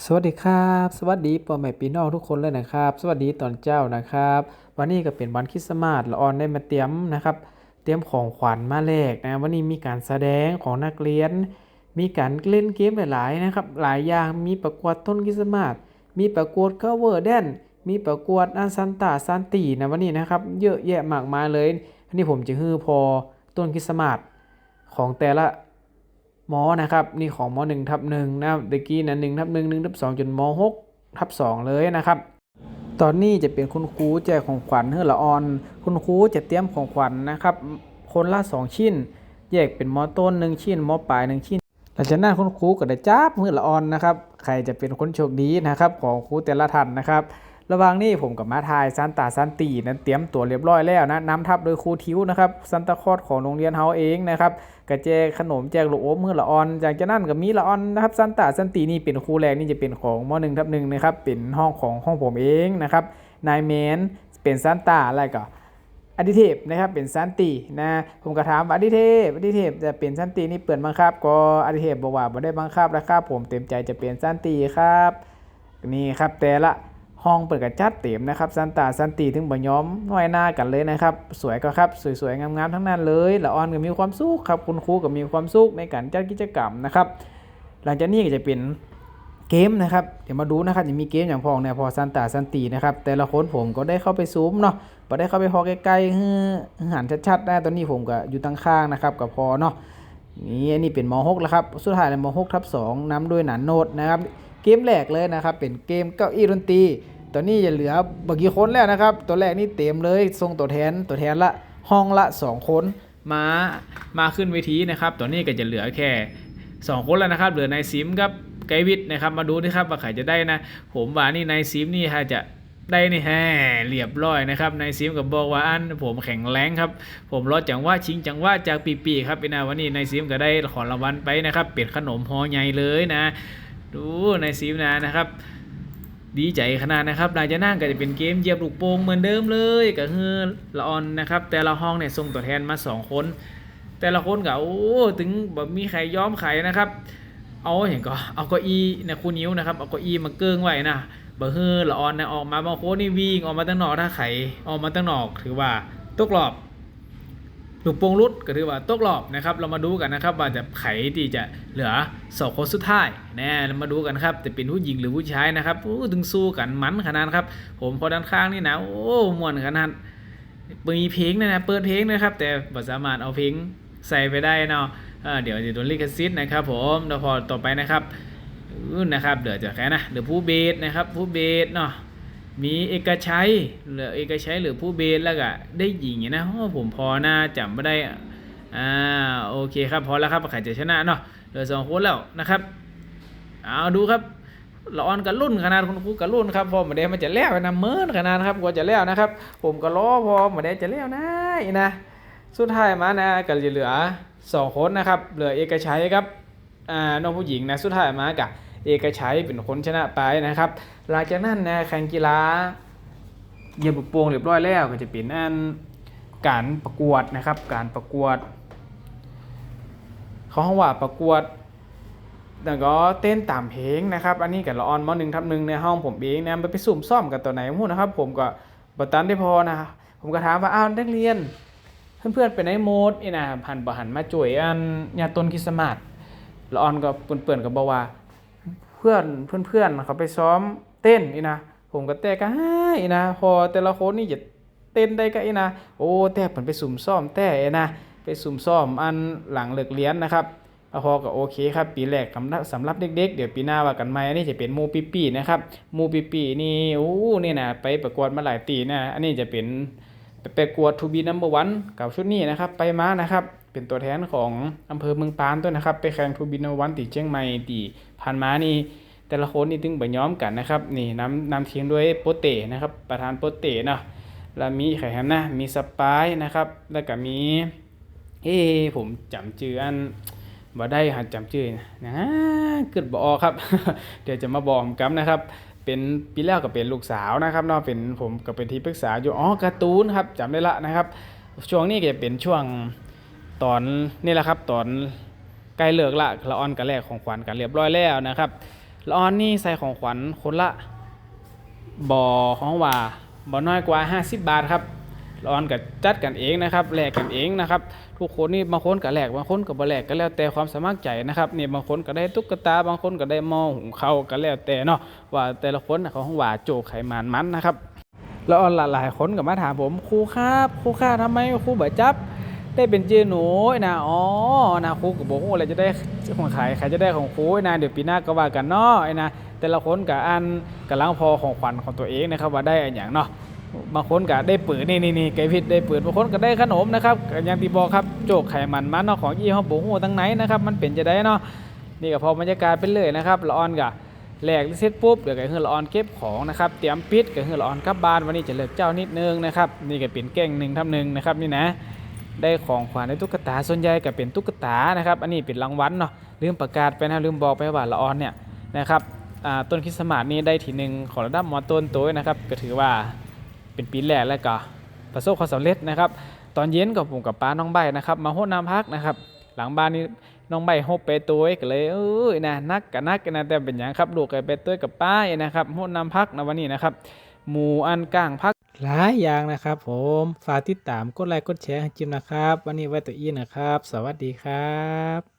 สวัสดีครับ สวัสดีพ่อแม่พี่น้องทุกคนเลยนะครับ สวัสดีตอนเจ้านะครับ วันนี้ก็เป็นวันคริสต์มาสละออนได้มาเตรียมนะครับ เตรียมของขวัญมาแลกนะวันนี้มีการแสดงของนักเรียน มีการเล่นเกมหลายๆนะครับ หลายอย่างมีประกวดต้นคริสต์มาสมีประกวด cover dance มีประกวดอันซันตาซันตีนะวันนี้นะครับ เยอะแยะมากมายเลยอันนี้ผมจะฮือพอต้นคริสต์มาสของแต่ละ มอนะครับนี่ของมอ1ทับหนึ่งนะครับตะกี้นะ1ทับหนึ่งหนึ่งทับสองจนม6ทับสองเลยนะครับ ตอนนี้จะเป็นคุณครูแจกของขวัญเฮือละออน คุณครูจะเตรียมของขวัญนะครับ คนละ 2 ชิ้น แยกเป็นมอต้น 1 ชิ้นมอปลาย 1 ชิ้นหลังจากนั้นคุณครูก็ได้จับเฮือละออนนะครับ ใครจะเป็นคนโชคดีนะครับ ของครูแต่ละท่านนะครับ ระหว่างนี้ผมกับมาทายซันตาซันตีนั้นเตรียมตัวเรียบร้อยแล้วนะนำทัพโดยครูทิวนะครับซันตาคอดของโรงเรียนเฮาเองนะครับกระแจขนมแจกลูกอมเมื่อละออนจากจากนั้นก็มีละออนนะครับซันตาซันตีนี่เป็นครูแรกนี่จะเป็นของมหนึ่งทับหนึ่งนะครับเป็นห้องของห้องผมเองนะครับนายเมนเป็นซันตาอะไรก็อดิเทพนะครับเป็นซันตีนะผมก็ถามว่าอดิเทพอดิเทพจะเป็นซันตีนี่เปิดบังคับ ก็อดิเทพบอกว่าไม่ได้บังคับนะครับผมเต็มใจจะเป็นซันตีครับ นี่ครับแต่ละ ห้องเปิดกระจัดเต็มนะครับซันตาซันตีถึงบ่ย้อมน้อยหน้ากันเลยนะครับ สวยก็ครับสวยๆงามๆทั้งนั้นเลยละออนก็มีความสุขครับคุณครูก็มีความสุขในการจัดกิจกรรมนะครับ หลังจากนี้ก็จะเป็นเกมนะครับเดี๋ยวมาดูนะครับจะมีเกมอย่างพองเนี่ยพอซันตาซันตีนะครับแต่ละคนผมก็ได้เข้าไปซูมเนาะพอได้เข้าไปพอใกล้ๆให้หันชัดๆนะตอนนี้ผมก็อยู่ตั้งข้างนะครับกับพอเนาะนี่อันนี้เป็นม .6 แล้วครับสุดท้ายเลยม .6 ทับ2นำด้วยหนานโนดนะครับเกมแรกเลยนะครับเป็นเกมเก้าอี้ดนตรี ตอนนี้จะเหลือบางกี่คนแล้วนะครับ ตัวแรกนี่เต็มเลยส่งตัวแทนตัวแทนละห้องละ 2 คนมามาขึ้นเวทีนะครับตอนนี้ก็จะเหลือแค่ 2 คนแล้วนะครับ เหลือนายซิมกับไกวิทนะครับมาดูนะครับว่าใครจะได้นะ ผมว่านี่นายซิมนี่ถ้าจะได้นี่แฮ่เรียบร้อยนะครับนายซิมกับบอกว่าอันผมแข็งแรงครับ ผมรอจังว่าชิงจังว่าจากปีๆครับพี่นาวันนี้นายซิมก็ได้ของรางวัลไปนะครับ เป็นขนมห่อใหญ่เลยนะ ดูนายซิมนะนะครับ ดีใจขนาดนะครับหลังจากนั้นก็จะเป็นเกมเหยียบลูกโป่งเหมือนเดิมเลยก็คือละออนนะครับ แต่ละห้องเนี่ยส่งตัวแทนมาสองคน แต่ละคนก็โอ้ถึงแบบมีใครยอมใครนะครับ เอาอย่างก็เอาเก้าอี้นะคู่นิ้วนะครับเอาเก้าอี้มาเกิ้งไว้นะบ่ฮือละออนนะออกมาบางคนนี่วิ่งออกมาตั้งนอกถ้าไขออกมาตั้งนอกถือว่าตกรอบ ลูกโป่งรุดก็ถือว่าตกรอบนะครับ เรามาดูกันนะครับ ว่าจะไขที่จะเหลือสองคนสุดท้ายแน่เรามาดูกันครับจะเป็นผู้หญิงหรือผู้ชายนะครับโอ้ถึงสู้กันมันขนาดครับ ผมพอด้านข้างนี่นะโอ้ม่วนขนาดมีเพลงนะนะเปิดเพลงนะครับ แต่บ่สามารถเอาเพลงใส่ไปได้เนาะเอเดี๋ยวจะโดนลิขสิทธิ์นะครับ ผมเดี๋ยวพอต่อไปนะครับนะครับเดี๋ยวจะแค่นะเดี๋ยวผู้เบสนะครับผู้เบสเนาะ มีเอกชัยหรือเอกชัยหรือผู้เบสแล้วก็ได้หญิงนะโอ้ผมพอหน้าจำไม่ได้อ่าโอเคครับพอแล้วครับใครจะชนะเนาะเหลือสองคนแล้วนะครับเอาดูครับละออนกับรุ่นขนาดคุณครูกับรุ่นครับพอมาเดมันจะแล้วนะเมินขนาดครับกว่าจะแล้วนะครับ ผมก็รอพอมาเดจะแล้วนะนะ สุดท้ายมานะก็เหลือสองคนนะครับ เหลือเอกชัยครับอ่าน้องผู้หญิงนะสุดท้ายมากับ เอกชัยเป็นคนชนะไปนะครับ หลังจากนั้นนะแข่งกีฬาเยียบลูกโป่งเรียบร้อยแล้วก็จะเป็นอันการประกวดนะครับ การประกวดเขาห้องว่าประกวดแล้วก็เต้นตามเพลงนะครับ อันนี้กับละออนมหนึ่งทับหนึ่งในห้องผมเองนะมันไปสุ่มซ่อมกับตัวไหนพูดนะครับ ผมก็บตันได้พอนะครับผมก็ถามว่าอ้าวนักเรียน เพื่อนๆเป็นไอ้โมดนี่นะหันบ่หันมาจ่วยอันยาต้นคริสต์มาสละออนก็เปื่อนๆกับบอกว่า พื่อนเพื่อนๆเขาไปซ้อมเต้นนี่นะผมก็แต่ก็ให้นะพอแต่ละคนนี่จะเต้นได้ก็ไอ้นะโอ้แต่ผมไปสุ่มซ้อมแต่ไอ้นะไปสุ่มซ้อมอันหลังเลิกเรียนนะครับพอก็โอเคครับปีแรกสำหรับสำหรับเด็กๆ เดี๋ยวปีหน้าว่ากันใหม่อันนี้จะเป็นมูปีปีนะครับมูปีปีนี่โอ้นี่นะไปประกวดมาหลายตีนะอันนี้จะเป็นไปประกวดทูบีนัมเบอร์วันกับชุดนี้นะครับไปมานะครับ เป็นตัวแทนของอำเภอเมืองปานด้วยนะครับ ไปแข่งทูบีนัมเบอวันตีเชียงใหม่ตีผ่านมานี่แต่ละคนนี่ถึงไปย้อมกันนะครับนี่นำนำทีมด้วยโปเต้นะครับประธานโปเต้เนาะแล้วมีใครครับนะมีสปายนะครับ แล้วก็มีเอ้ผมจำชื่ออันบ่ได้หัดจำชื่อนะเกิดบออครับ เดี๋ยวจะมาบอกกันนะครับ เป็นปีแล้วก็เป็นลูกสาวนะครับเนาะเป็นผมก็เป็นที่ปรึกษาอยู่อ๋อการ์ตูนครับจำได้ละนะครับ ช่วงนี้ก็จะเป็นช่วง ตอนนี่แหละครับตอนใกล้เลิกละละออนกันแรกของขวัญกันเรียบร้อยแล้วนะครับละออนนี่ใส่ของขวัญคนละบ่อของว่าบ่น้อยกว่า 50 บาทครับละออนก็จัดกันเองนะครับแลกกันเองนะครับ ทุกคนนี่บางคนก็แลกบางคนก็บ่แลกก็แล้วแต่ความสมัครใจนะครับนี่บางคนก็ได้ตุ๊กตาบางคนก็ได้มอหุงข้าก็แล้วแต่เนาะว่าแต่ละคนน่ะเขาว่าโจกไขมันมันนะครับแล้วออนหลายๆคนก็มาถามผมครูครับครูค่าทำไมครูบ่จับ ได้เป็นเจหนูนะอ๋อนะครูก็บอกว่าอะไรจะได้ของขายใครจะได้ของครูนะเดี๋ยวปีหน้าก็ว่ากันเนาะไอ้นะแต่ละคนกับอันกำลังพอของขวัญของตัวเองนะครับว่าได้อันอย่างเนาะบางคนก็ได้ปืนนี่นี่นี่ไก่พิษได้ปืนบางคนก็ได้ขนมนะครับก็อย่างที่บอกครับโจกไขมันมันเนาะของยี่ห้อบุ้งหูตั้งไหนนะครับมันเป็นจะได้เนาะนี่ก็พอบรรยากาศเป็นเลยนะครับละออนกะแหลกเสร็จปุ๊บเดี๋ยวก็คือละออนเก็บของนะครับเตรียมปิดก็คือละออนกลับบ้านวันนี้จะเลิกเจ้านิดนึงนะครับนี่ก็เป็นแก่งหนึ่งทำหนึ่งนะครับนี่นะ ได้ของขวัญในตุ๊กตาส่วนใหญ่ก็เป็นตุ๊กตานะครับ อันนี้เป็นรางวัลเนาะลืมประกาศไปนะลืมบอกไปว่าละออนเนี่ยนะครับต้นคริสต์มาสนี้ได้ทีหนึ่งของระดับมอต้นตัวนะครับก็ถือว่าเป็นปีแรกแล้วก็ประสบความสำเร็จนะครับ ตอนเย็นกับผมกับป้าน้องใบนะครับ มาโหดน้ำพักนะครับ หลังบ้านนี้น้องใบโฮบไปตัวก็เลยเอ้ยนะนักกับนักกันนะแต่เป็นอย่างครับลูกก็ไปตัวกับป้านะครับโหดน้ำพักนะวันนี้นะครับหมูอันกลางพัก หลายอย่างนะครับ ผมฝากติดตามกดไลค์กดแชร์ให้จิมนะครับ วันนี้ไว้ตัวอีนะครับ สวัสดีครับ